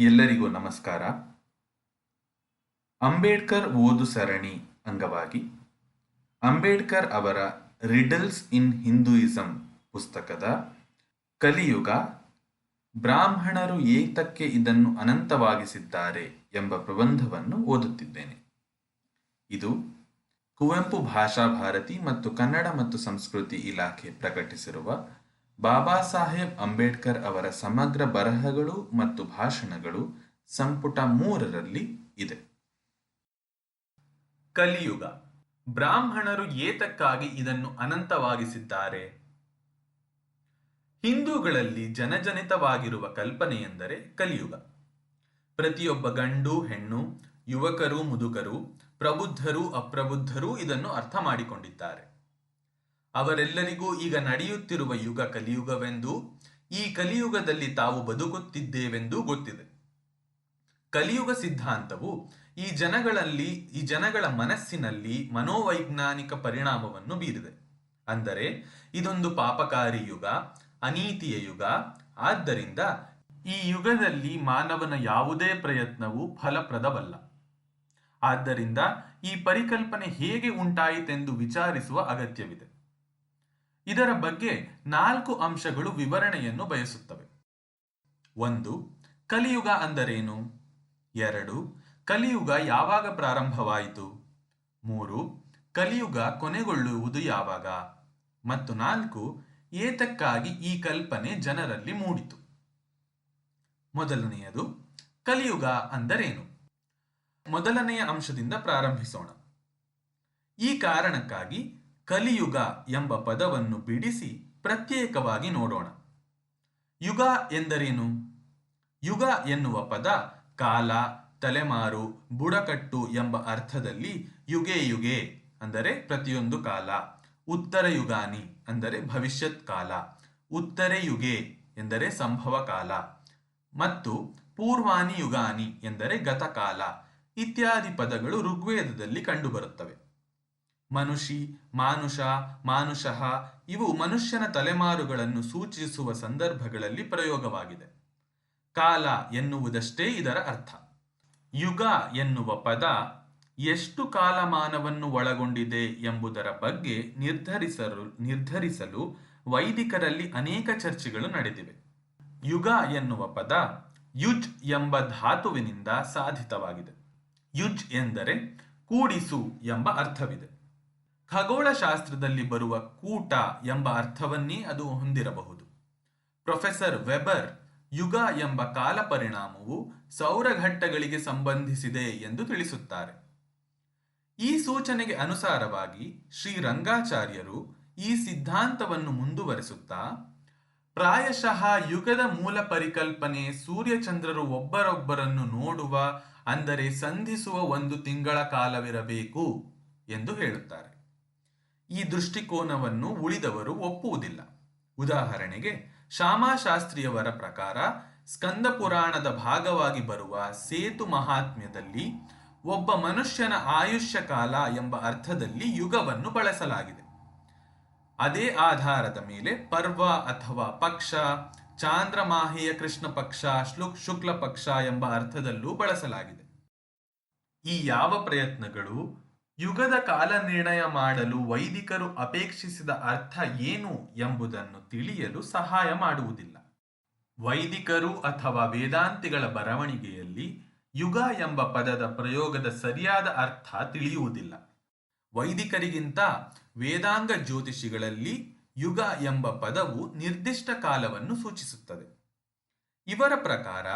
ಎಲ್ಲರಿಗೂ ನಮಸ್ಕಾರ. ಅಂಬೇಡ್ಕರ್ ಓದು ಸರಣಿ ಅಂಗವಾಗಿ ಅಂಬೇಡ್ಕರ್ ಅವರ ರಿಡಲ್ಸ್ ಇನ್ ಹಿಂದೂಯಿಸಂ ಪುಸ್ತಕದ ಕಲಿಯುಗ ಬ್ರಾಹ್ಮಣರು ಏತಕ್ಕೆ ಇದನ್ನು ಅನಂತವಾಗಿಸಿದ್ದಾರೆ ಎಂಬ ಪ್ರಬಂಧವನ್ನು ಓದುತ್ತಿದ್ದೇನೆ. ಇದು ಕುವೆಂಪು ಭಾಷಾ ಭಾರತಿ ಮತ್ತು ಕನ್ನಡ ಮತ್ತು ಸಂಸ್ಕೃತಿ ಇಲಾಖೆ ಪ್ರಕಟಿಸಿರುವ ಬಾಬಾ ಸಾಹೇಬ್ ಅಂಬೇಡ್ಕರ್ ಅವರ ಸಮಗ್ರ ಬರಹಗಳು ಮತ್ತು ಭಾಷಣಗಳು ಸಂಪುಟ ಮೂರರಲ್ಲಿ ಇದೆ. ಕಲಿಯುಗ. ಬ್ರಾಹ್ಮಣರು ಏತಕ್ಕಾಗಿ ಇದನ್ನು ಅನಂತವಾಗಿಸಿದ್ದಾರೆ? ಹಿಂದೂಗಳಲ್ಲಿ ಜನಜನಿತವಾಗಿರುವ ಕಲ್ಪನೆಯೆಂದರೆ ಕಲಿಯುಗ. ಪ್ರತಿಯೊಬ್ಬ ಗಂಡು, ಹೆಣ್ಣು, ಯುವಕರು, ಮುದುಕರು, ಪ್ರಬುದ್ಧರು, ಅಪ್ರಬುದ್ಧರು ಇದನ್ನು ಅರ್ಥ ಮಾಡಿಕೊಂಡಿದ್ದಾರೆ. ಅವರೆಲ್ಲರಿಗೂ ಈಗ ನಡೆಯುತ್ತಿರುವ ಯುಗ ಕಲಿಯುಗವೆಂದು, ಈ ಕಲಿಯುಗದಲ್ಲಿ ತಾವು ಬದುಕುತ್ತಿದ್ದೇವೆಂದೂ ಗೊತ್ತಿದೆ. ಕಲಿಯುಗ ಸಿದ್ಧಾಂತವು ಈ ಜನಗಳಲ್ಲಿ, ಈ ಜನಗಳ ಮನಸ್ಸಿನಲ್ಲಿ ಮನೋವೈಜ್ಞಾನಿಕ ಪರಿಣಾಮವನ್ನು ಬೀರಿದೆ. ಅಂದರೆ, ಇದೊಂದು ಪಾಪಕಾರಿ ಯುಗ, ಅನೀತಿಯ ಯುಗ. ಆದ್ದರಿಂದ ಈ ಯುಗದಲ್ಲಿ ಮಾನವನ ಯಾವುದೇ ಪ್ರಯತ್ನವು ಫಲಪ್ರದವಲ್ಲ. ಆದ್ದರಿಂದ ಈ ಪರಿಕಲ್ಪನೆ ಹೇಗೆ ಉಂಟಾಯಿತೆಂದು ವಿಚಾರಿಸುವ ಅಗತ್ಯವಿದೆ. ಇದರ ಬಗ್ಗೆ ನಾಲ್ಕು ಅಂಶಗಳು ವಿವರಣೆಯನ್ನು ಬಯಸುತ್ತವೆ. ಒಂದು, ಕಲಿಯುಗ ಅಂದರೇನು? ಎರಡು, ಕಲಿಯುಗ ಯಾವಾಗ ಪ್ರಾರಂಭವಾಯಿತು? ಮೂರು, ಕಲಿಯುಗ ಕೊನೆಗೊಳ್ಳುವುದು ಯಾವಾಗ? ಮತ್ತು ನಾಲ್ಕು, ಏತಕ್ಕಾಗಿ ಈ ಕಲ್ಪನೆ ಜನರಲ್ಲಿ ಮೂಡಿತು? ಮೊದಲನೆಯದು, ಕಲಿಯುಗ ಅಂದರೇನು? ಮೊದಲನೆಯ ಅಂಶದಿಂದ ಪ್ರಾರಂಭಿಸೋಣ. ಈ ಕಾರಣಕ್ಕಾಗಿ ಕಲಿಯುಗ ಎಂಬ ಪದವನ್ನು ಬಿಡಿಸಿ ಪ್ರತ್ಯೇಕವಾಗಿ ನೋಡೋಣ. ಯುಗ ಎಂದರೇನು? ಯುಗ ಎನ್ನುವ ಪದ ಕಾಲ, ತಲೆಮಾರು, ಬುಡಕಟ್ಟು ಎಂಬ ಅರ್ಥದಲ್ಲಿ ಯುಗೆ ಯುಗೆ ಅಂದರೆ ಪ್ರತಿಯೊಂದು ಕಾಲ, ಉತ್ತರ ಯುಗಾನಿ ಅಂದರೆ ಭವಿಷ್ಯತ್ ಕಾಲ, ಉತ್ತರೆ ಯುಗೆ ಎಂದರೆ ಸಂಭವ ಕಾಲ ಮತ್ತು ಪೂರ್ವಾನಿ ಯುಗಾನಿ ಎಂದರೆ ಗತಕಾಲ ಇತ್ಯಾದಿ ಪದಗಳು ಋಗ್ವೇದದಲ್ಲಿ ಕಂಡುಬರುತ್ತವೆ. ಮನುಷಿ, ಮಾನುಷ, ಮಾನುಷಃ ಇವು ಮನುಷ್ಯನ ತಲೆಮಾರುಗಳನ್ನು ಸೂಚಿಸುವ ಸಂದರ್ಭಗಳಲ್ಲಿ ಪ್ರಯೋಗವಾಗಿದೆ. ಕಾಲ ಎನ್ನುವುದಷ್ಟೇ ಇದರ ಅರ್ಥ. ಯುಗ ಎನ್ನುವ ಪದ ಎಷ್ಟು ಕಾಲಮಾನವನ್ನು ಒಳಗೊಂಡಿದೆ ಎಂಬುದರ ಬಗ್ಗೆ ನಿರ್ಧರಿಸಲು ನಿರ್ಧರಿಸಲು ವೈದಿಕರಲ್ಲಿ ಅನೇಕ ಚರ್ಚೆಗಳು ನಡೆದಿವೆ. ಯುಗ ಎನ್ನುವ ಪದ ಯುಜ್ ಎಂಬ ಧಾತುವಿನಿಂದ ಸಾಧಿತವಾಗಿದೆ. ಯುಜ್ ಎಂದರೆ ಕೂಡಿಸು ಎಂಬ ಅರ್ಥವಿದೆ. ಖಗೋಳಶಾಸ್ತ್ರದಲ್ಲಿ ಬರುವ ಕೂಟ ಎಂಬ ಅರ್ಥವನ್ನೇ ಅದು ಹೊಂದಿರಬಹುದು. ಪ್ರೊಫೆಸರ್ ವೆಬರ್, ಯುಗ ಎಂಬ ಕಾಲ ಪರಿಣಾಮವು ಸೌರಘಟ್ಟಗಳಿಗೆ ಸಂಬಂಧಿಸಿದೆ ಎಂದು ತಿಳಿಸುತ್ತಾರೆ. ಈ ಸೂಚನೆಗೆ ಅನುಸಾರವಾಗಿ ಶ್ರೀ ರಂಗಾಚಾರ್ಯರು ಈ ಸಿದ್ಧಾಂತವನ್ನು ಮುಂದುವರೆಸುತ್ತಾ, ಪ್ರಾಯಶಃ ಯುಗದ ಮೂಲ ಪರಿಕಲ್ಪನೆ ಸೂರ್ಯಚಂದ್ರರು ಒಬ್ಬರೊಬ್ಬರನ್ನು ನೋಡುವ, ಅಂದರೆ ಸಂಧಿಸುವ ಒಂದು ತಿಂಗಳ ಕಾಲವಿರಬೇಕು ಎಂದು ಹೇಳುತ್ತಾರೆ. ಈ ದೃಷ್ಟಿಕೋನವನ್ನು ಉಳಿದವರು ಒಪ್ಪುವುದಿಲ್ಲ. ಉದಾಹರಣೆಗೆ ಶ್ಯಾಮಾಶಾಸ್ತ್ರಿಯವರ ಪ್ರಕಾರ ಸ್ಕಂದ ಪುರಾಣದ ಭಾಗವಾಗಿ ಬರುವ ಸೇತು ಮಹಾತ್ಮ್ಯದಲ್ಲಿ ಒಬ್ಬ ಮನುಷ್ಯನ ಆಯುಷ್ಯ ಕಾಲ ಎಂಬ ಅರ್ಥದಲ್ಲಿ ಯುಗವನ್ನು ಬಳಸಲಾಗಿದೆ. ಅದೇ ಆಧಾರದ ಮೇಲೆ ಪರ್ವ ಅಥವಾ ಪಕ್ಷ, ಚಾಂದ್ರಮಾಹೆಯ ಕೃಷ್ಣ ಪಕ್ಷ, ಶ್ಲುಕ್ ಶುಕ್ಲ ಪಕ್ಷ ಎಂಬ ಅರ್ಥದಲ್ಲೂ ಬಳಸಲಾಗಿದೆ. ಈ ಯಾವ ಪ್ರಯತ್ನಗಳು ಯುಗದ ಕಾಲ ನಿರ್ಣಯ ಮಾಡಲು ವೈದಿಕರು ಅಪೇಕ್ಷಿಸಿದ ಅರ್ಥ ಏನು ಎಂಬುದನ್ನು ತಿಳಿಯಲು ಸಹಾಯ ಮಾಡುವುದಿಲ್ಲ. ವೈದಿಕರು ಅಥವಾ ವೇದಾಂತಿಗಳ ಬರವಣಿಗೆಯಲ್ಲಿ ಯುಗ ಎಂಬ ಪದದ ಪ್ರಯೋಗದ ಸರಿಯಾದ ಅರ್ಥ ತಿಳಿಯುವುದಿಲ್ಲ. ವೈದಿಕರಿಗಿಂತ ವೇದಾಂಗ ಜ್ಯೋತಿಷಿಗಳಲ್ಲಿ ಯುಗ ಎಂಬ ಪದವು ನಿರ್ದಿಷ್ಟ ಕಾಲವನ್ನು ಸೂಚಿಸುತ್ತದೆ. ಇವರ ಪ್ರಕಾರ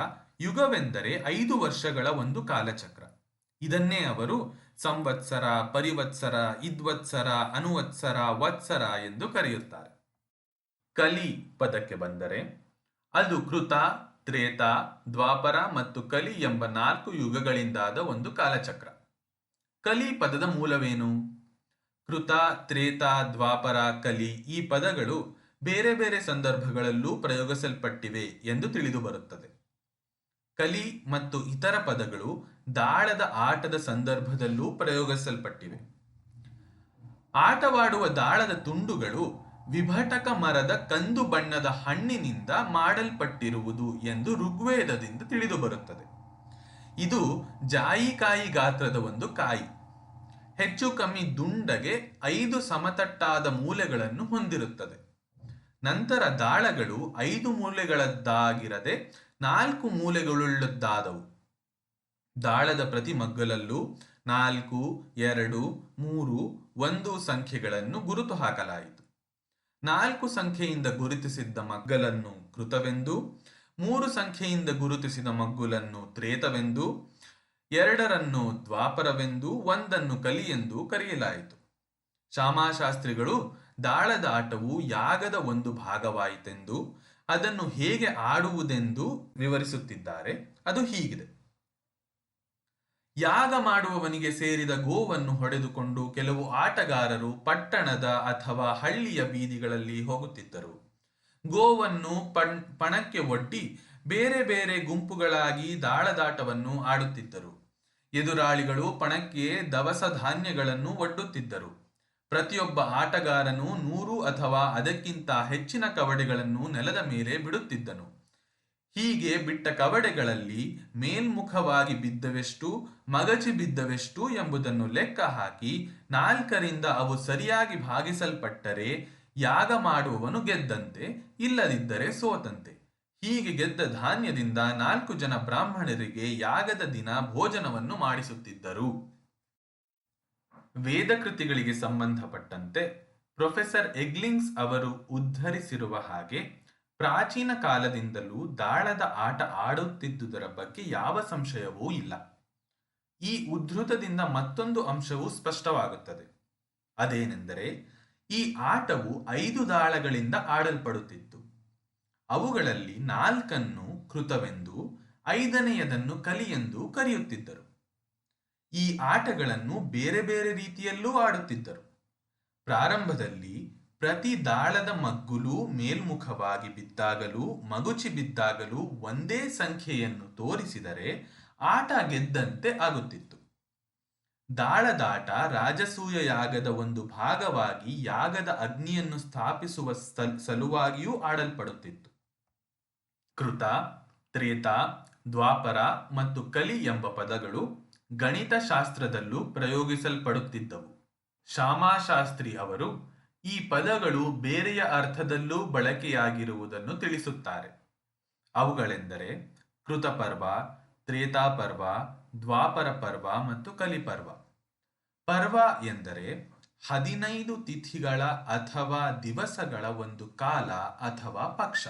ಯುಗವೆಂದರೆ ಐದು ವರ್ಷಗಳ ಒಂದು ಕಾಲಚಕ್ರ. ಇದನ್ನೇ ಅವರು ಸಂವತ್ಸರ, ಪರಿವತ್ಸರ, ಇದ್ವತ್ಸರ, ಅನುವತ್ಸರ, ವತ್ಸರ ಎಂದು ಕರೆಯುತ್ತಾರೆ. ಕಲಿ ಪದಕ್ಕೆ ಬಂದರೆ ಅದು ಕೃತ, ತ್ರೇತ, ದ್ವಾಪರ ಮತ್ತು ಕಲಿ ಎಂಬ ನಾಲ್ಕು ಯುಗಗಳಿಂದಾದ ಒಂದು ಕಾಲಚಕ್ರ. ಕಲಿ ಪದದ ಮೂಲವೇನು? ಕೃತ, ತ್ರೇತ, ದ್ವಾಪರ, ಕಲಿ ಈ ಪದಗಳು ಬೇರೆ ಬೇರೆ ಸಂದರ್ಭಗಳಲ್ಲೂ ಪ್ರಯೋಗಿಸಲ್ಪಟ್ಟಿವೆ ಎಂದು ತಿಳಿದು ಬರುತ್ತದೆ. ಕಲಿ ಮತ್ತು ಇತರ ಪದಗಳು ದಾಳದ ಆಟದ ಸಂದರ್ಭದಲ್ಲೂ ಪ್ರಯೋಗಿಸಲ್ಪಟ್ಟಿವೆ. ಆಟವಾಡುವ ದಾಳದ ತುಂಡುಗಳು ವಿಭಟಕ ಮರದ ಕಂದು ಬಣ್ಣದ ಹಣ್ಣಿನಿಂದ ಮಾಡಲ್ಪಟ್ಟಿರುವುದು ಎಂದು ಋಗ್ವೇದದಿಂದ ತಿಳಿದು ಬರುತ್ತದೆ ಇದು ಜಾಯಿಕಾಯಿ ಗಾತ್ರದ ಒಂದು ಕಾಯಿ. ಹೆಚ್ಚು ಕಮ್ಮಿ ದುಂಡಗೆ ಐದು ಸಮತಟ್ಟಾದ ಮೂಲೆಗಳನ್ನು ಹೊಂದಿರುತ್ತದೆ. ನಂತರ ದಾಳಗಳು ಐದು ಮೂಲೆಗಳದ್ದಾಗಿರದೆ ನಾಲ್ಕು ಮೂಲೆಗಳುಳ್ಳದ್ದಾದವು. ದಾಳದ ಪ್ರತಿ ಮಗ್ಗಲಲ್ಲೂ ನಾಲ್ಕು, ಎರಡು, ಮೂರು ಒಂದು ಸಂಖ್ಯೆಗಳನ್ನು ಗುರುತು ಹಾಕಲಾಯಿತು. ನಾಲ್ಕು ಸಂಖ್ಯೆಯಿಂದ ಗುರುತಿಸಿದ್ದ ಮಗ್ಗಲನ್ನು ಕೃತವೆಂದು, ಮೂರು ಸಂಖ್ಯೆಯಿಂದ ಗುರುತಿಸಿದ ಮಗ್ಗುಲನ್ನು ತ್ರೇತವೆಂದು, ಎರಡರನ್ನು ದ್ವಾಪರವೆಂದು, ಒಂದನ್ನು ಕಲಿಯೆಂದು ಕರೆಯಲಾಯಿತು. ಶ್ಯಾಮಾಶಾಸ್ತ್ರಿಗಳು ದಾಳದ ಆಟವು ಯಾಗದ ಒಂದು ಭಾಗವಾಯಿತೆಂದು, ಅದನ್ನು ಹೇಗೆ ಆಡುವುದೆಂದು ವಿವರಿಸುತ್ತಿದ್ದಾರೆ, ಅದು ಹೀಗಿದೆ. ಯಾಗ ಮಾಡುವವನಿಗೆ ಸೇರಿದ ಗೋವನ್ನು ಹೊಡೆದುಕೊಂಡು ಕೆಲವು ಆಟಗಾರರು ಪಟ್ಟಣದ ಅಥವಾ ಹಳ್ಳಿಯ ಬೀದಿಗಳಲ್ಲಿ ಹೋಗುತ್ತಿದ್ದರು. ಗೋವನ್ನು ಪಣ್, ಪಣಕ್ಕೆ ಒಡ್ಡಿ ಬೇರೆ ಬೇರೆ ಗುಂಪುಗಳಾಗಿ ದಾಳದಾಟವನ್ನು ಆಡುತ್ತಿದ್ದರು. ಎದುರಾಳಿಗಳು ಪಣಕ್ಕೆ ದವಸ ಧಾನ್ಯಗಳನ್ನು ಒಡ್ಡುತ್ತಿದ್ದರು. ಪ್ರತಿಯೊಬ್ಬ ಆಟಗಾರನು ನೂರು ಅಥವಾ ಅದಕ್ಕಿಂತ ಹೆಚ್ಚಿನ ಕವಡೆಗಳನ್ನು ನೆಲದ ಮೇಲೆ ಬಿಡುತ್ತಿದ್ದನು. ಹೀಗೆ ಬಿಟ್ಟ ಕವಡೆಗಳಲ್ಲಿ ಮೇಲ್ಮುಖವಾಗಿ ಬಿದ್ದವೆಷ್ಟು, ಮಗಚಿ ಬಿದ್ದವೆಷ್ಟು ಎಂಬುದನ್ನು ಲೆಕ್ಕ ಹಾಕಿ ನಾಲ್ಕರಿಂದ ಅವು ಸರಿಯಾಗಿ ಭಾಗಿಸಲ್ಪಟ್ಟರೆ ಯಾಗ ಮಾಡುವವನು ಗೆದ್ದಂತೆ, ಇಲ್ಲದಿದ್ದರೆ ಸೋತಂತೆ. ಹೀಗೆ ಗೆದ್ದ ಧಾನ್ಯದಿಂದ ನಾಲ್ಕು ಜನ ಬ್ರಾಹ್ಮಣರಿಗೆ ಯಾಗದ ದಿನ ಭೋಜನವನ್ನು ಮಾಡಿಸುತ್ತಿದ್ದರು. ವೇದಕೃತಿಗಳಿಗೆ ಸಂಬಂಧಪಟ್ಟಂತೆ ಪ್ರೊಫೆಸರ್ ಎಗ್ಲಿಂಗ್ಸ್ ಅವರು ಉದ್ಧರಿಸಿರುವ ಹಾಗೆ ಪ್ರಾಚೀನ ಕಾಲದಿಂದಲೂ ದಾಳದ ಆಟ ಆಡುತ್ತಿದ್ದುದರ ಬಗ್ಗೆ ಯಾವ ಸಂಶಯವೂ ಇಲ್ಲ. ಈ ಉದ್ಧೃತದಿಂದ ಮತ್ತೊಂದು ಅಂಶವು ಸ್ಪಷ್ಟವಾಗುತ್ತದೆ. ಅದೇನೆಂದರೆ, ಈ ಆಟವು ಐದು ದಾಳಗಳಿಂದ ಆಡಲ್ಪಡುತ್ತಿತ್ತು. ಅವುಗಳಲ್ಲಿ ನಾಲ್ಕನ್ನು ಕೃತವೆಂದು, ಐದನೆಯದನ್ನು ಕಲಿಯೆಂದು ಕರೆಯುತ್ತಿದ್ದರು. ಈ ಆಟಗಳನ್ನು ಬೇರೆ ಬೇರೆ ರೀತಿಯಲ್ಲೂ ಆಡುತ್ತಿದ್ದರು. ಪ್ರಾರಂಭದಲ್ಲಿ ಪ್ರತಿ ದಾಳದ ಮಗ್ಗುಲು ಮೇಲ್ಮುಖವಾಗಿ ಬಿದ್ದಾಗಲೂ, ಮಗುಚಿ ಬಿದ್ದಾಗಲೂ ಒಂದೇ ಸಂಖ್ಯೆಯನ್ನು ತೋರಿಸಿದರೆ ಆಟ ಗೆದ್ದಂತೆ ಆಗುತ್ತಿತ್ತು. ದಾಳದಾಟ ರಾಜಸೂಯ ಯಾಗದ ಒಂದು ಭಾಗವಾಗಿ ಯಾಗದ ಅಗ್ನಿಯನ್ನು ಸ್ಥಾಪಿಸುವ ಸಲುವಾಗಿಯೂ ಆಡಲ್ಪಡುತ್ತಿತ್ತು. ಕೃತ, ತ್ರೇತ, ದ್ವಾಪರ ಮತ್ತು ಕಲಿ ಎಂಬ ಪದಗಳು ಗಣಿತಶಾಸ್ತ್ರದಲ್ಲೂ ಪ್ರಯೋಗಿಸಲ್ಪಡುತ್ತಿದ್ದವು. ಶ್ಯಾಮಾಶಾಸ್ತ್ರಿ ಅವರು ಈ ಪದಗಳು ಬೇರೆಯ ಅರ್ಥದಲ್ಲೂ ಬಳಕೆಯಾಗಿರುವುದನ್ನು ತಿಳಿಸುತ್ತಾರೆ. ಅವುಗಳೆಂದರೆ ಕೃತಪರ್ವ, ತ್ರೇತಾಪರ್ವ ದ್ವಾಪರ ಪರ್ವ ಮತ್ತು ಕಲಿಪರ್ವ. ಪರ್ವ ಎಂದರೆ ಹದಿನೈದು ತಿಥಿಗಳ ಅಥವಾ ದಿವಸಗಳ ಒಂದು ಕಾಲ ಅಥವಾ ಪಕ್ಷ.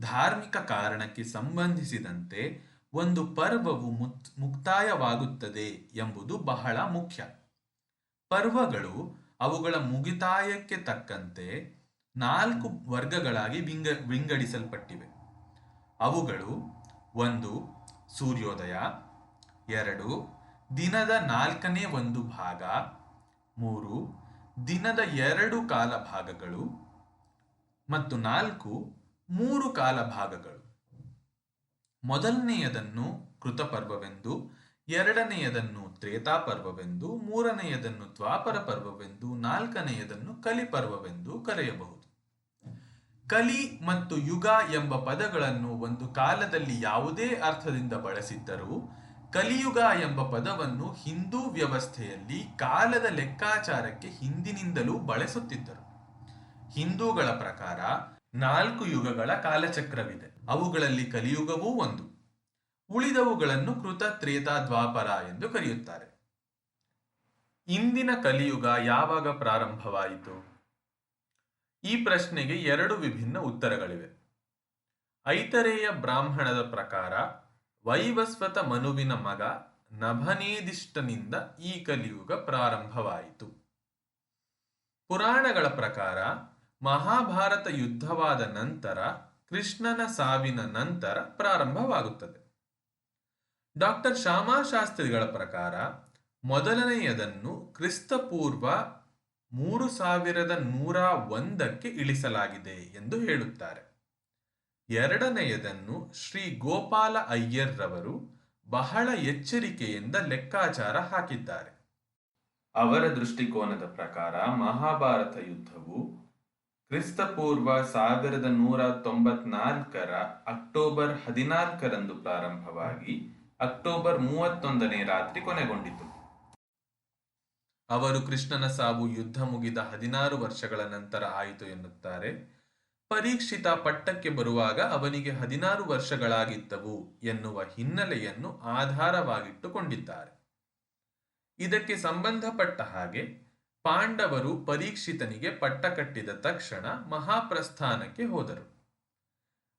ಧಾರ್ಮಿಕ ಕಾರಣಕ್ಕೆ ಸಂಬಂಧಿಸಿದಂತೆ ಒಂದು ಪರ್ವವು ಮುಕ್ತಾಯವಾಗುತ್ತದೆ ಎಂಬುದು ಬಹಳ ಮುಖ್ಯ. ಪರ್ವಗಳು ಅವುಗಳ ಮುಗಿತಾಯಕ್ಕೆ ತಕ್ಕಂತೆ ನಾಲ್ಕು ವರ್ಗಗಳಾಗಿ ವಿಂಗ, ವಿಂಗಡಿಸಲ್ಪಟ್ಟಿವೆ. ಅವುಗಳು ಒಂದು ಸೂರ್ಯೋದಯ, ಎರಡು ದಿನದ ನಾಲ್ಕನೇ ಒಂದು ಭಾಗ, ಮೂರು ದಿನದ ಎರಡು ಕಾಲ ಭಾಗಗಳು ಮತ್ತು ನಾಲ್ಕು ಮೂರು ಕಾಲ ಭಾಗಗಳು ಮೊದಲನೆಯದನ್ನು ಕೃತಪರ್ವವೆಂದು ಎರಡನೆಯದನ್ನು ತ್ರೇತಾಪರ್ವವೆಂದು, ಮೂರನೆಯದನ್ನು ದ್ವಾಪರ ಪರ್ವವೆಂದು ನಾಲ್ಕನೆಯದನ್ನು ಕಲಿಪರ್ವವೆಂದು ಕರೆಯಬಹುದು. ಕಲಿ ಮತ್ತು ಯುಗ ಎಂಬ ಪದಗಳನ್ನು ಒಂದು ಕಾಲದಲ್ಲಿ ಯಾವುದೇ ಅರ್ಥದಿಂದ ಬಳಸಿದ್ದರೂ, ಕಲಿಯುಗ ಎಂಬ ಪದವನ್ನು ಹಿಂದೂ ವ್ಯವಸ್ಥೆಯಲ್ಲಿ ಕಾಲದ ಲೆಕ್ಕಾಚಾರಕ್ಕೆ ಹಿಂದಿನಿಂದಲೂ ಬಳಸುತ್ತಿದ್ದರು. ಹಿಂದೂಗಳ ಪ್ರಕಾರ ನಾಲ್ಕು ಯುಗಗಳ ಕಾಲಚಕ್ರವಿದೆ. ಅವುಗಳಲ್ಲಿ ಕಲಿಯುಗವೂ ಒಂದು. ಉಳಿದವುಗಳನ್ನು ಕೃತ ತ್ರೇತ ದ್ವಾಪರ ಎಂದು ಕರೆಯುತ್ತಾರೆ. ಇಂದಿನ ಕಲಿಯುಗ ಯಾವಾಗ ಪ್ರಾರಂಭವಾಯಿತು? ಈ ಪ್ರಶ್ನೆಗೆ ಎರಡು ವಿಭಿನ್ನ ಉತ್ತರಗಳಿವೆ. ಐತರೇಯ ಬ್ರಾಹ್ಮಣದ ಪ್ರಕಾರ ವೈವಸ್ವತ ಮನುವಿನ ಮಗ ನಭನೇದಿಷ್ಟನಿಂದ ಈ ಕಲಿಯುಗ ಪ್ರಾರಂಭವಾಯಿತು. ಪುರಾಣಗಳ ಪ್ರಕಾರ ಮಹಾಭಾರತ ಯುದ್ಧವಾದ ನಂತರ ಕೃಷ್ಣನ ಸಾವಿನ ನಂತರ ಪ್ರಾರಂಭವಾಗುತ್ತದೆ. ಡಾಕ್ಟರ್ ಶ್ಯಾಮಾಶಾಸ್ತ್ರಿಗಳ ಪ್ರಕಾರ ಮೊದಲನೆಯದನ್ನು ಕ್ರಿಸ್ತಪೂರ್ವ ಮೂರು ಸಾವಿರದ ನೂರ ಒಂದಕ್ಕೆ ಇಳಿಸಲಾಗಿದೆ ಎಂದು ಹೇಳುತ್ತಾರೆ. ಎರಡನೆಯದನ್ನು ಶ್ರೀ ಗೋಪಾಲ ಅಯ್ಯರ್ರವರು ಬಹಳ ಎಚ್ಚರಿಕೆಯಿಂದ ಲೆಕ್ಕಾಚಾರ ಹಾಕಿದ್ದಾರೆ. ಅವರ ದೃಷ್ಟಿಕೋನದ ಪ್ರಕಾರ ಮಹಾಭಾರತ ಯುದ್ಧವು ಕ್ರಿಸ್ತಪೂರ್ವ ಸಾವಿರದ ನೂರ ತೊಂಬತ್ನಾಲ್ಕರ ಅಕ್ಟೋಬರ್ ಹದಿನಾಲ್ಕರಂದು ಪ್ರಾರಂಭವಾಗಿ ಅಕ್ಟೋಬರ್ ಮೂವತ್ತೊಂದನೇ ರಾತ್ರಿ ಕೊನೆಗೊಂಡಿತು. ಅವರು ಕೃಷ್ಣನ ಸಾವು ಯುದ್ಧ ಮುಗಿದ ಹದಿನಾರು ವರ್ಷಗಳ ನಂತರ ಆಯಿತು ಎನ್ನುತ್ತಾರೆ. ಪರೀಕ್ಷಿತ ಪಟ್ಟಕ್ಕೆ ಬರುವಾಗ ಅವನಿಗೆ ಹದಿನಾರು ವರ್ಷಗಳಾಗಿದ್ದವು ಎನ್ನುವ ಹಿನ್ನೆಲೆಯನ್ನು ಆಧಾರವಾಗಿಟ್ಟುಕೊಂಡಿದ್ದಾರೆ. ಇದಕ್ಕೆ ಸಂಬಂಧಪಟ್ಟ ಹಾಗೆ ಪಾಂಡವರು ಪರೀಕ್ಷಿತನಿಗೆ ಪಟ್ಟ ಕಟ್ಟಿದ ತಕ್ಷಣ ಮಹಾಪ್ರಸ್ಥಾನಕ್ಕೆ ಹೋದರು.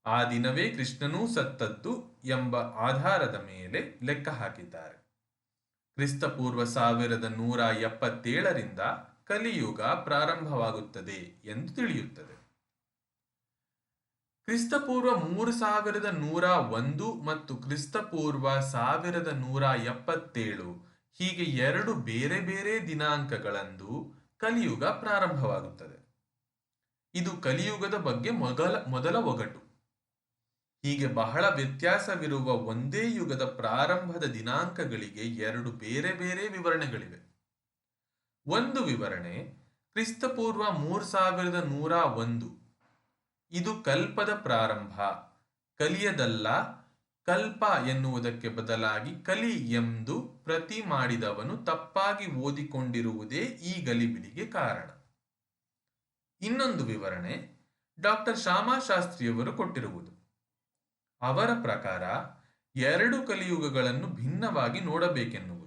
ಆ ದಿನವೇ ಕೃಷ್ಣನೂ ಸತ್ತದ್ದು ಎಂಬ ಆಧಾರದ ಮೇಲೆ ಲೆಕ್ಕ ಹಾಕಿದ್ದಾರೆ. ಕ್ರಿಸ್ತಪೂರ್ವ ಸಾವಿರದ ನೂರ ಎಪ್ಪತ್ತೇಳರಿಂದ ಕಲಿಯುಗ ಪ್ರಾರಂಭವಾಗುತ್ತದೆ ಎಂದು ತಿಳಿಯುತ್ತದೆ. ಕ್ರಿಸ್ತಪೂರ್ವ ಮೂರು ಸಾವಿರದ ನೂರ ಒಂದು ಮತ್ತು ಕ್ರಿಸ್ತಪೂರ್ವ ಸಾವಿರದ ನೂರ ಎಪ್ಪತ್ತೇಳು ಹೀಗೆ ಎರಡು ಬೇರೆ ಬೇರೆ ದಿನಾಂಕಗಳಂದು ಕಲಿಯುಗ ಪ್ರಾರಂಭವಾಗುತ್ತದೆ. ಇದು ಕಲಿಯುಗದ ಬಗ್ಗೆ ಮೊದಲ ಮೊದಲ ಒಗಟು. ಹೀಗೆ ಬಹಳ ವ್ಯತ್ಯಾಸವಿರುವ ಒಂದೇ ಯುಗದ ಪ್ರಾರಂಭದ ದಿನಾಂಕಗಳಿಗೆ ಎರಡು ಬೇರೆ ಬೇರೆ ವಿವರಣೆಗಳಿವೆ. ಒಂದು ವಿವರಣೆ ಕ್ರಿಸ್ತಪೂರ್ವ ಮೂರ್ ಸಾವಿರದ ನೂರ ಒಂದು. ಇದು ಕಲ್ಪದ ಪ್ರಾರಂಭ, ಕಲಿಯದಲ್ಲ, ಕಲ್ಪ ಎನ್ನುವುದಕ್ಕೆ ಬದಲಾಗಿ ಕಲಿ ಎಂದು ಪ್ರತಿ ಮಾಡಿದವನು ತಪ್ಪಾಗಿ ಓದಿಕೊಂಡಿರುವುದೇ ಈ ಗಲಿಬಿಲಿಗೆ ಕಾರಣ. ಇನ್ನೊಂದು ವಿವರಣೆ ಡಾಕ್ಟರ್ ಶ್ಯಾಮಾಶಾಸ್ತ್ರಿಯವರು ಕೊಟ್ಟಿರುವುದು. ಅವರ ಪ್ರಕಾರ ಎರಡು ಕಲಿಯುಗಗಳನ್ನು ಭಿನ್ನವಾಗಿ ನೋಡಬೇಕೆನ್ನುವುದು.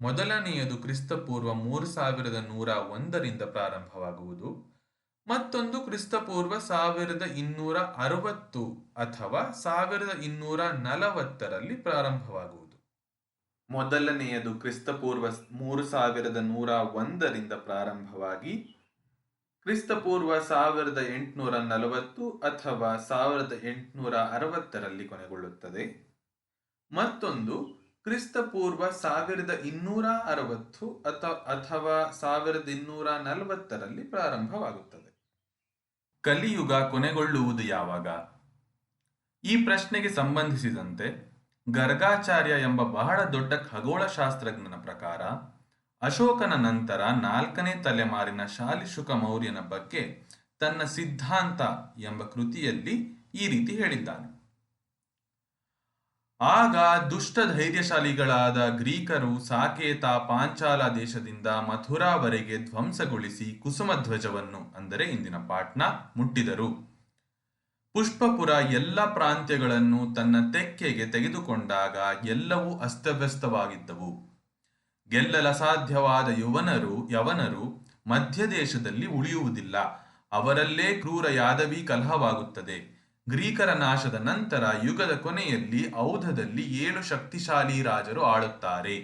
ಮೊದಲನೆಯದು ಕ್ರಿಸ್ತಪೂರ್ವ ಮೂರು ಸಾವಿರದ ನೂರ ಒಂದರಿಂದ ಪ್ರಾರಂಭವಾಗುವುದು. ಮತ್ತೊಂದು ಕ್ರಿಸ್ತಪೂರ್ವ ಸಾವಿರದ ಇನ್ನೂರ ಅರವತ್ತು ಅಥವಾ ಸಾವಿರದ ಇನ್ನೂರ ನಲವತ್ತರಲ್ಲಿ ಪ್ರಾರಂಭವಾಗುವುದು. ಮೊದಲನೆಯದು ಕ್ರಿಸ್ತಪೂರ್ವ ಮೂರು ಸಾವಿರದ ನೂರ ಒಂದರಿಂದ ಪ್ರಾರಂಭವಾಗಿ ಕ್ರಿಸ್ತಪೂರ್ವ ಸಾವಿರದ ಎಂಟುನೂರ ನಲವತ್ತು ಅಥವಾ ಸಾವಿರದ ಎಂಟುನೂರ ಅರವತ್ತರಲ್ಲಿ ಕೊನೆಗೊಳ್ಳುತ್ತದೆ. ಮತ್ತೊಂದು, ಕ್ರಿಸ್ತಪೂರ್ವ ಸಾವಿರದ ಇನ್ನೂರ ಅರವತ್ತು ಅಥವಾ ಸಾವಿರದ ಇನ್ನೂರ ನಲವತ್ತರಲ್ಲಿ ಪ್ರಾರಂಭವಾಗುತ್ತದೆ. ಕಲಿಯುಗ ಕೊನೆಗೊಳ್ಳುವುದು ಯಾವಾಗ? ಈ ಪ್ರಶ್ನೆಗೆ ಸಂಬಂಧಿಸಿದಂತೆ ಗರ್ಗಾಚಾರ್ಯ ಎಂಬ ಬಹಳ ದೊಡ್ಡ ಖಗೋಳಶಾಸ್ತ್ರಜ್ಞನ ಪ್ರಕಾರ ಅಶೋಕನ ನಂತರ ನಾಲ್ಕನೇ ತಲೆಮಾರಿನ ಶಾಲಿಶುಕ ಮೌರ್ಯನ ಬಗ್ಗೆ ತನ್ನ ಸಿದ್ಧಾಂತ ಎಂಬ ಕೃತಿಯಲ್ಲಿ ಈ ರೀತಿ ಹೇಳಿದ್ದಾನೆ. ಆಗ ದುಷ್ಟ ಧೈರ್ಯಶಾಲಿಗಳಾದ ಗ್ರೀಕರು ಸಾಕೇತ ಪಾಂಚಾಲ ದೇಶದಿಂದ ಮಥುರಾವರೆಗೆ ಧ್ವಂಸಗೊಳಿಸಿ ಕುಸುಮಧ್ವಜವನ್ನು, ಅಂದರೆ ಇಂದಿನ ಪಾಟ್ನಾ, ಮುಟ್ಟಿದರು. ಪುಷ್ಪಪುರ ಎಲ್ಲ ಪ್ರಾಂತ್ಯಗಳನ್ನು ತನ್ನ ತೆಕ್ಕೆಗೆ ತೆಗೆದುಕೊಂಡಾಗ ಎಲ್ಲವೂ ಅಸ್ತವ್ಯಸ್ತವಾಗಿದ್ದವು. ಗೆಲ್ಲಲಸಾಧ್ಯವಾದ ಯುವನರು, ಯವನರು ಮಧ್ಯದೇಶದಲ್ಲಿ ಉಳಿಯುವುದಿಲ್ಲ. ಅವರಲ್ಲೇ ಕ್ರೂರ ಯಾದವಿ ಕಲಹವಾಗುತ್ತದೆ. ಗ್ರೀಕರ ನಾಶದ ನಂತರ ಯುಗದ ಕೊನೆಯಲ್ಲಿ ಔಧದಲ್ಲಿ ಏಳು ಶಕ್ತಿಶಾಲಿ ರಾಜರು ಆಳುತ್ತಾರೆ.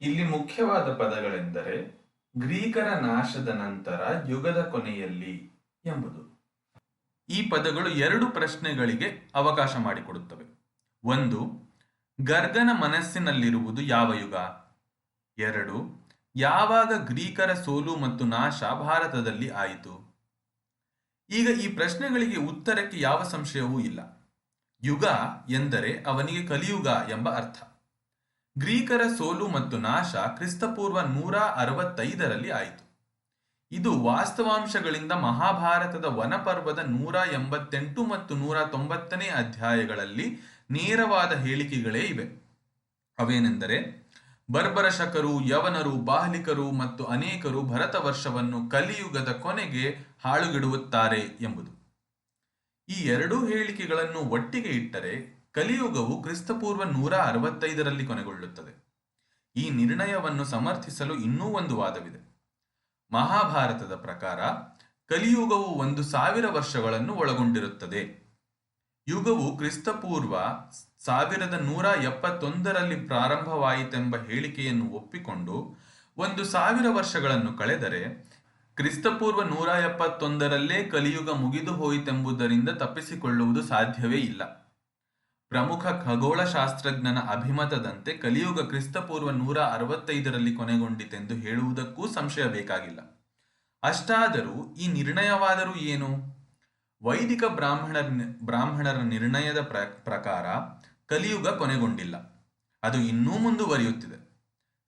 ಇಲ್ಲಿ ಮುಖ್ಯವಾದ ಪದಗಳೆಂದರೆ ಗ್ರೀಕರ ನಾಶದ ನಂತರ ಯುಗದ ಕೊನೆಯಲ್ಲಿ ಎಂಬುದು. ಈ ಪದಗಳು ಎರಡು ಪ್ರಶ್ನೆಗಳಿಗೆ ಅವಕಾಶ ಮಾಡಿಕೊಡುತ್ತವೆ. ಒಂದು, ಗರ್ಗನ ಮನಸ್ಸಿನಲ್ಲಿರುವುದು ಯಾವ ಯುಗ? ಎರಡು, ಯಾವಾಗ ಗ್ರೀಕರ ಸೋಲು ಮತ್ತು ನಾಶ ಭಾರತದಲ್ಲಿ ಆಯಿತು? ಈಗ ಈ ಪ್ರಶ್ನೆಗಳಿಗೆ ಉತ್ತರಕ್ಕೆ ಯಾವ ಸಂಶಯವೂ ಇಲ್ಲ. ಯುಗ ಎಂದರೆ ಅವನಿಗೆ ಕಲಿಯುಗ ಎಂಬ ಅರ್ಥ. ಗ್ರೀಕರ ಸೋಲು ಮತ್ತು ನಾಶ ಕ್ರಿಸ್ತಪೂರ್ವ ನೂರ ಅರವತ್ತೈದರಲ್ಲಿ ಆಯಿತು. ಇದು ವಾಸ್ತವಾಂಶಗಳಿಂದ ಮಹಾಭಾರತದ ವನಪರ್ವದ ನೂರ ಎಂಬತ್ತೆಂಟು ಮತ್ತು ನೂರ ತೊಂಬತ್ತನೇ ಅಧ್ಯಾಯಗಳಲ್ಲಿ ನೇರವಾದ ಹೇಳಿಕೆಗಳೇ ಇವೆ. ಅವೇನೆಂದರೆ ಬರ್ಬರಶಕರು, ಯವನರು, ಬಾಹ್ಲಿಕರು ಮತ್ತು ಅನೇಕರು ಭರತ ವರ್ಷವನ್ನು ಕಲಿಯುಗದ ಕೊನೆಗೆ ಹಾಳುಗಿಡುತ್ತಾರೆ ಎಂಬುದು. ಈ ಎರಡೂ ಹೇಳಿಕೆಗಳನ್ನು ಒಟ್ಟಿಗೆ ಇಟ್ಟರೆ ಕಲಿಯುಗವು ಕ್ರಿಸ್ತಪೂರ್ವ ನೂರ ಅರವತ್ತೈದರಲ್ಲಿ ಕೊನೆಗೊಳ್ಳುತ್ತದೆ. ಈ ನಿರ್ಣಯವನ್ನು ಸಮರ್ಥಿಸಲು ಇನ್ನೂ ಒಂದು ವಾದವಿದೆ. ಮಹಾಭಾರತದ ಪ್ರಕಾರ ಕಲಿಯುಗವು ಒಂದು ಸಾವಿರ ವರ್ಷಗಳನ್ನು ಒಳಗೊಂಡಿರುತ್ತದೆ. ಯುಗವು ಕ್ರಿಸ್ತಪೂರ್ವ ಸಾವಿರದ ನೂರ ಎಪ್ಪತ್ತೊಂದರಲ್ಲಿ ಪ್ರಾರಂಭವಾಯಿತೆಂಬ ಹೇಳಿಕೆಯನ್ನು ಒಪ್ಪಿಕೊಂಡು ಒಂದು ಸಾವಿರ ವರ್ಷಗಳನ್ನು ಕಳೆದರೆ ಕ್ರಿಸ್ತಪೂರ್ವ ನೂರ ಎಪ್ಪತ್ತೊಂದರಲ್ಲೇ ಕಲಿಯುಗ ಮುಗಿದು ಹೋಯಿತೆಂಬುದರಿಂದ ತಪ್ಪಿಸಿಕೊಳ್ಳುವುದು ಸಾಧ್ಯವೇ ಇಲ್ಲ. ಪ್ರಮುಖ ಖಗೋಳಶಾಸ್ತ್ರಜ್ಞನ ಅಭಿಮತದಂತೆ ಕಲಿಯುಗ ಕ್ರಿಸ್ತಪೂರ್ವ ನೂರ ಅರವತ್ತೈದರಲ್ಲಿ ಕೊನೆಗೊಂಡಿತೆಂದು ಹೇಳುವುದಕ್ಕೂ ಸಂಶಯ ಬೇಕಾಗಿಲ್ಲ. ಅಷ್ಟಾದರೂ ಈ ನಿರ್ಣಯವಾದರೂ ಏನು? ವೈದಿಕ ಬ್ರಾಹ್ಮಣರ ಬ್ರಾಹ್ಮಣರ ನಿರ್ಣಯದ ಪ್ರ, ಪ್ರಕಾರ ಕಲಿಯುಗ ಕೊನೆಗೊಂಡಿಲ್ಲ. ಅದು ಇನ್ನೂ ಮುಂದುವರಿಯುತ್ತಿದೆ.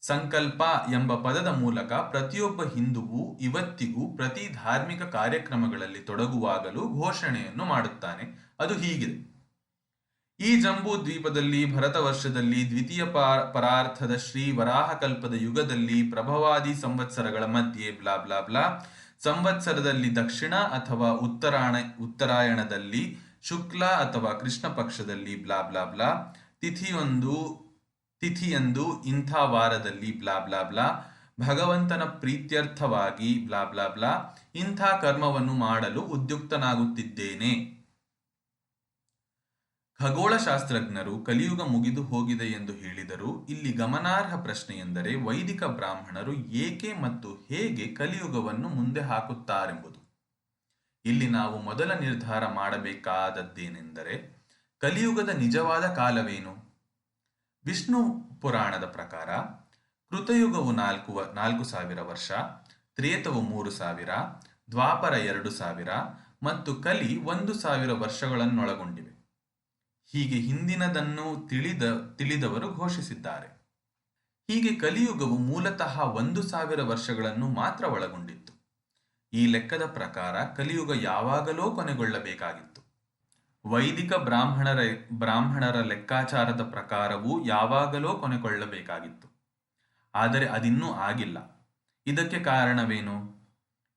ಸಂಕಲ್ಪ ಎಂಬ ಪದದ ಮೂಲಕ ಪ್ರತಿಯೊಬ್ಬ ಹಿಂದುವು ಇವತ್ತಿಗೂ ಪ್ರತಿ ಧಾರ್ಮಿಕ ಕಾರ್ಯಕ್ರಮಗಳಲ್ಲಿ ತೊಡಗುವಾಗಲೂ ಘೋಷಣೆಯನ್ನು ಮಾಡುತ್ತಾನೆ. ಅದು ಹೀಗಿದೆ. ಈ ಜಂಬೂ ದ್ವೀಪದಲ್ಲಿ ಭರತ ವರ್ಷದಲ್ಲಿ ದ್ವಿತೀಯ ಪರಾರ್ಥದ ಶ್ರೀ ವರಾಹಕಲ್ಪದ ಯುಗದಲ್ಲಿ ಪ್ರಭವಾದಿ ಸಂವತ್ಸರಗಳ ಮಧ್ಯೆ ಬ್ಲಾ ಬ್ಲಾ ಬ್ಲಾ ಸಂವತ್ಸರದಲ್ಲಿ ದಕ್ಷಿಣ ಅಥವಾ ಉತ್ತರಾಯಣ ಉತ್ತರಾಯಣದಲ್ಲಿ ಶುಕ್ಲ ಅಥವಾ ಕೃಷ್ಣ ಪಕ್ಷದಲ್ಲಿ ಬ್ಲಾ ಬ್ಲಾ ಬ್ಲಾ, ತಿಥಿಯೊಂದು, ತಿಥಿಯಂದು ಇಂಥ ವಾರದಲ್ಲಿ ಬ್ಲಾ ಬ್ಲಾ ಬ್ಲಾ, ಭಗವಂತನ ಪ್ರೀತ್ಯರ್ಥವಾಗಿ ಬ್ಲಾ ಬ್ಲಾ ಬ್ಲಾ ಇಂಥ ಕರ್ಮವನ್ನು ಮಾಡಲು ಉದ್ಯುಕ್ತನಾಗುತ್ತಿದ್ದೇನೆ. ಖಗೋಳಶಾಸ್ತ್ರಜ್ಞರು ಕಲಿಯುಗ ಮುಗಿದು ಹೋಗಿದೆ ಎಂದು ಹೇಳಿದರು ಇಲ್ಲಿ ಗಮನಾರ್ಹ ಪ್ರಶ್ನೆ ಎಂದರೆ ವೈದಿಕ ಬ್ರಾಹ್ಮಣರು ಏಕೆ ಮತ್ತು ಹೇಗೆ ಕಲಿಯುಗವನ್ನು ಮುಂದೆ ಹಾಕುತ್ತಾರೆಂಬುದು. ಇಲ್ಲಿ ನಾವು ಮೊದಲ ನಿರ್ಧಾರ ಮಾಡಬೇಕಾದದ್ದೇನೆಂದರೆ ಕಲಿಯುಗದ ನಿಜವಾದ ಕಾಲವೇನು? ವಿಷ್ಣು ಪುರಾಣದ ಪ್ರಕಾರ ಕೃತಯುಗವು ನಾಲ್ಕು ನಾಲ್ಕು ಸಾವಿರ ವರ್ಷ, ತ್ರೇತವು ಮೂರು ಸಾವಿರ, ದ್ವಾಪರ ಎರಡು ಸಾವಿರ ಮತ್ತು ಕಲಿ ಒಂದು ಸಾವಿರ ವರ್ಷಗಳನ್ನೊಳಗೊಂಡಿವೆ. ಹೀಗೆ ಹಿಂದಿನದನ್ನು ತಿಳಿದ, ತಿಳಿದವರು ಘೋಷಿಸಿದ್ದಾರೆ. ಹೀಗೆ ಕಲಿಯುಗವು ಮೂಲತಃ ಒಂದು ಸಾವಿರ ವರ್ಷಗಳನ್ನು ಮಾತ್ರ ಒಳಗೊಂಡಿತ್ತು. ಈ ಲೆಕ್ಕದ ಪ್ರಕಾರ ಕಲಿಯುಗ ಯಾವಾಗಲೋ ಕೊನೆಗೊಳ್ಳಬೇಕಾಗಿತ್ತು. ವೈದಿಕ ಬ್ರಾಹ್ಮಣರ ಬ್ರಾಹ್ಮಣರ ಲೆಕ್ಕಾಚಾರದ ಪ್ರಕಾರವೂ ಯಾವಾಗಲೋ ಕೊನೆಗೊಳ್ಳಬೇಕಾಗಿತ್ತು. ಆದರೆ ಅದಿನ್ನೂ ಆಗಿಲ್ಲ. ಇದಕ್ಕೆ ಕಾರಣವೇನು?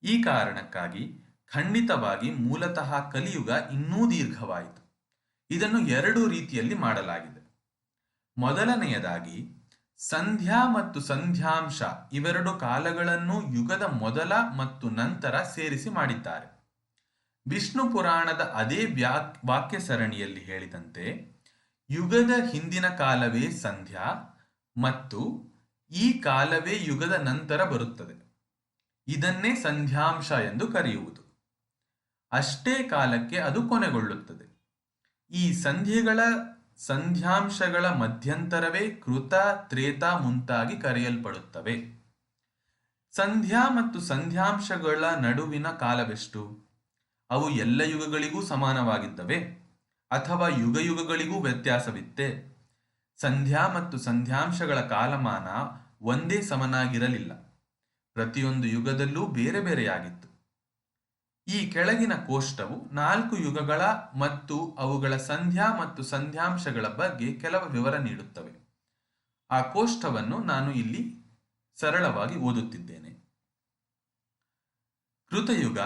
ಈ ಕಾರಣಕ್ಕಾಗಿ ಖಂಡಿತವಾಗಿ ಮೂಲತಃ ಕಲಿಯುಗ ಇನ್ನೂ ದೀರ್ಘವಾಯಿತು. ಇದನ್ನು ಎರಡು ರೀತಿಯಲ್ಲಿ ಮಾಡಲಾಗಿದೆ. ಮೊದಲನೆಯದಾಗಿ, ಸಂಧ್ಯಾ ಮತ್ತು ಸಂಧ್ಯಾಂಶ ಇವೆರಡು ಕಾಲಗಳನ್ನು ಯುಗದ ಮೊದಲ ಮತ್ತು ನಂತರ ಸೇರಿಸಿ ಮಾಡಿದ್ದಾರೆ. ವಿಷ್ಣು ಪುರಾಣದ ಅದೇ ವ್ಯಾ ವಾಕ್ಯ ಸರಣಿಯಲ್ಲಿ ಹೇಳಿದಂತೆ, ಯುಗದ ಹಿಂದಿನ ಕಾಲವೇ ಸಂಧ್ಯಾ ಮತ್ತು ಈ ಕಾಲವೇ ಯುಗದ ನಂತರ ಬರುತ್ತದೆ. ಇದನ್ನೇ ಸಂಧ್ಯಾಂಶ ಎಂದು ಕರೆಯುವುದು. ಅಷ್ಟೇ ಕಾಲಕ್ಕೆ ಅದು ಕೊನೆಗೊಳ್ಳುತ್ತದೆ. ಈ ಸಂಧಿಗಳ ಸಂಧ್ಯಾಂಶಗಳ ಮಧ್ಯಂತರವೇ ಕೃತ, ತ್ರೇತ ಮುಂತಾಗಿ ಕರೆಯಲ್ಪಡುತ್ತವೆ. ಸಂಧ್ಯಾ ಮತ್ತು ಸಂಧ್ಯಾಂಶಗಳ ನಡುವಿನ ಕಾಲವೆಷ್ಟು? ಅವು ಎಲ್ಲ ಯುಗಗಳಿಗೂ ಸಮಾನವಾಗಿದ್ದವೆ? ಅಥವಾ ಯುಗ ಯುಗಗಳಿಗೂ ವ್ಯತ್ಯಾಸವಿತ್ತೆ? ಸಂಧ್ಯಾ ಮತ್ತು ಸಂಧ್ಯಾಂಶಗಳ ಕಾಲಮಾನ ಒಂದೇ ಸಮನಾಗಿರಲಿಲ್ಲ. ಪ್ರತಿಯೊಂದು ಯುಗದಲ್ಲೂ ಬೇರೆ ಬೇರೆಯಾಗಿತ್ತು. ಈ ಕೆಳಗಿನ ಕೋಷ್ಟವು ನಾಲ್ಕು ಯುಗಗಳ ಮತ್ತು ಅವುಗಳ ಸಂಧ್ಯಾ ಮತ್ತು ಸಂಧ್ಯಾಂಶಗಳ ಬಗ್ಗೆ ಕೆಲವು ವಿವರ ನೀಡುತ್ತವೆ. ಆ ಕೋಷ್ಟವನ್ನು ನಾನು ಇಲ್ಲಿ ಸರಳವಾಗಿ ಓದುತ್ತಿದ್ದೇನೆ. ಕೃತಯುಗ,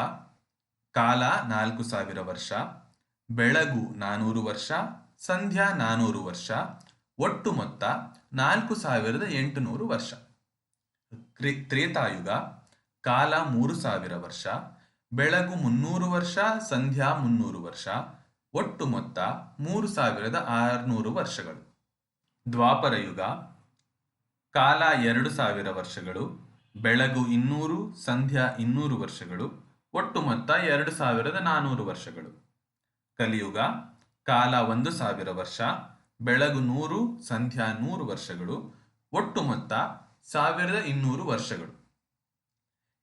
ಕಾಲ ನಾಲ್ಕು ಸಾವಿರ ವರ್ಷ, ಬೆಳಗು ನಾನೂರು ವರ್ಷ, ಸಂಧ್ಯಾ ನಾನೂರು ವರ್ಷ, ಒಟ್ಟು ಮೊತ್ತ ನಾಲ್ಕು ಸಾವಿರದ ಎಂಟುನೂರು ವರ್ಷ. ತ್ರೇತಾಯುಗ, ಕಾಲ ಮೂರು ಸಾವಿರ ವರ್ಷ ಬೆಳಗು ಮುನ್ನೂರು ವರ್ಷ, ಸಂಧ್ಯಾ ಮುನ್ನೂರು ವರ್ಷ, ಒಟ್ಟು ಮೊತ್ತ ಮೂರು ಸಾವಿರದ ಆರುನೂರು ವರ್ಷಗಳು. ದ್ವಾಪರ ಯುಗ, ಕಾಲ ಎರಡು ಸಾವಿರ ವರ್ಷಗಳು, ಬೆಳಗು ಇನ್ನೂರು, ಸಂಧ್ಯಾ ಇನ್ನೂರು ವರ್ಷಗಳು, ಒಟ್ಟು ಮೊತ್ತ ಎರಡು ಸಾವಿರದ ನಾನೂರು ವರ್ಷಗಳು. ಕಲಿಯುಗ, ಕಾಲ ಒಂದು ಸಾವಿರ ವರ್ಷ, ಬೆಳಗು ನೂರು, ಸಂಧ್ಯಾ ನೂರು ವರ್ಷಗಳು, ಒಟ್ಟು ಮೊತ್ತ ಸಾವಿರದ ಇನ್ನೂರು ವರ್ಷಗಳು.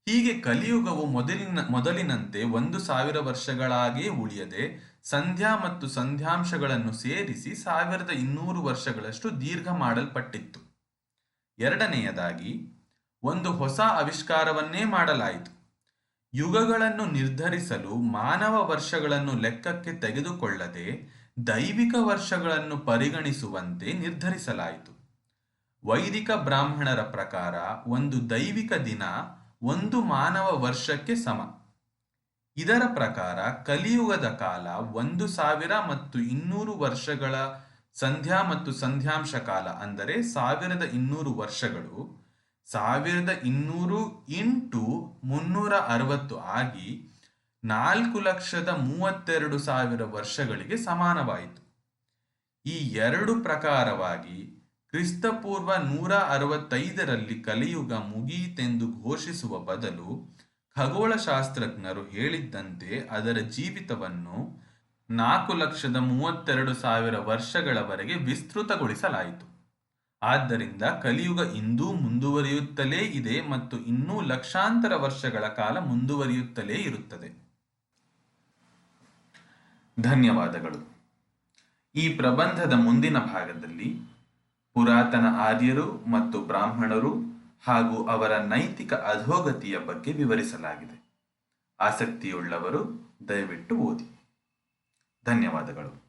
ಹೀಗೆ ಕಲಿಯುಗವು ಮೊದಲಿನ, ಮೊದಲಿನಂತೆ ಒಂದು ಸಾವಿರ ವರ್ಷಗಳಾಗೇ ಉಳಿಯದೆ, ಸಂಧ್ಯಾ ಮತ್ತು ಸಂಧ್ಯಾಂಶಗಳನ್ನು ಸೇರಿಸಿ ಸಾವಿರದ ಇನ್ನೂರು ವರ್ಷಗಳಷ್ಟು ದೀರ್ಘ ಮಾಡಲ್ಪಟ್ಟಿತ್ತು. ಎರಡನೆಯದಾಗಿ, ಒಂದು ಹೊಸ ಆವಿಷ್ಕಾರವನ್ನೇ ಮಾಡಲಾಯಿತು. ಯುಗಗಳನ್ನು ನಿರ್ಧರಿಸಲು ಮಾನವ ವರ್ಷಗಳನ್ನು ಲೆಕ್ಕಕ್ಕೆ ತೆಗೆದುಕೊಳ್ಳದೆ, ದೈವಿಕ ವರ್ಷಗಳನ್ನು ಪರಿಗಣಿಸುವಂತೆ ನಿರ್ಧರಿಸಲಾಯಿತು. ವೈದಿಕ ಬ್ರಾಹ್ಮಣರ ಪ್ರಕಾರ ಒಂದು ದೈವಿಕ ದಿನ ಒಂದು ಮಾನವ ವರ್ಷಕ್ಕೆ ಸಮ. ಇದರ ಪ್ರಕಾರ ಕಲಿಯುಗದ ಕಾಲ ಒಂದು ಸಾವಿರ ಮತ್ತು ಇನ್ನೂರು ವರ್ಷಗಳ ಸಂಧ್ಯಾ ಮತ್ತು ಸಂಧ್ಯಾಂಶ ಕಾಲ ಅಂದರೆ ಸಾವಿರದ ಇನ್ನೂರು ವರ್ಷಗಳು ಸಾವಿರದ ಇನ್ನೂರು ಇಂಟು ಮುನ್ನೂರ ಅರವತ್ತು ಆಗಿ ನಾಲ್ಕು ಲಕ್ಷದ ಮೂವತ್ತೆರಡು ಸಾವಿರ ವರ್ಷಗಳಿಗೆ ಸಮಾನವಾಯಿತು. ಈ ಎರಡು ಪ್ರಕಾರವಾಗಿ ಕ್ರಿಸ್ತಪೂರ್ವ ನೂರ ಅರವತ್ತೈದರಲ್ಲಿ ಕಲಿಯುಗ ಮುಗಿಯಿತೆಂದು ಘೋಷಿಸುವ ಬದಲು ಖಗೋಳಶಾಸ್ತ್ರಜ್ಞರು ಹೇಳಿದ್ದಂತೆ ಅದರ ಜೀವಿತವನ್ನು ನಾಲ್ಕು ಲಕ್ಷದ ಮೂವತ್ತೆರಡು ಸಾವಿರ ವರ್ಷಗಳವರೆಗೆ ವಿಸ್ತೃತಗೊಳಿಸಲಾಯಿತು. ಆದ್ದರಿಂದ ಕಲಿಯುಗ ಇಂದೂ ಮುಂದುವರಿಯುತ್ತಲೇ ಇದೆ ಮತ್ತು ಇನ್ನೂ ಲಕ್ಷಾಂತರ ವರ್ಷಗಳ ಕಾಲ ಮುಂದುವರಿಯುತ್ತಲೇ ಇರುತ್ತದೆ. ಧನ್ಯವಾದಗಳು. ಈ ಪ್ರಬಂಧದ ಮುಂದಿನ ಭಾಗದಲ್ಲಿ ಪುರಾತನ ಆರ್ಯರು ಮತ್ತು ಬ್ರಾಹ್ಮಣರು ಹಾಗೂ ಅವರ ನೈತಿಕ ಅಧೋಗತಿಯ ಬಗ್ಗೆ ವಿವರಿಸಲಾಗಿದೆ. ಆಸಕ್ತಿಯುಳ್ಳವರು ದಯವಿಟ್ಟು ಓದಿ. ಧನ್ಯವಾದಗಳು.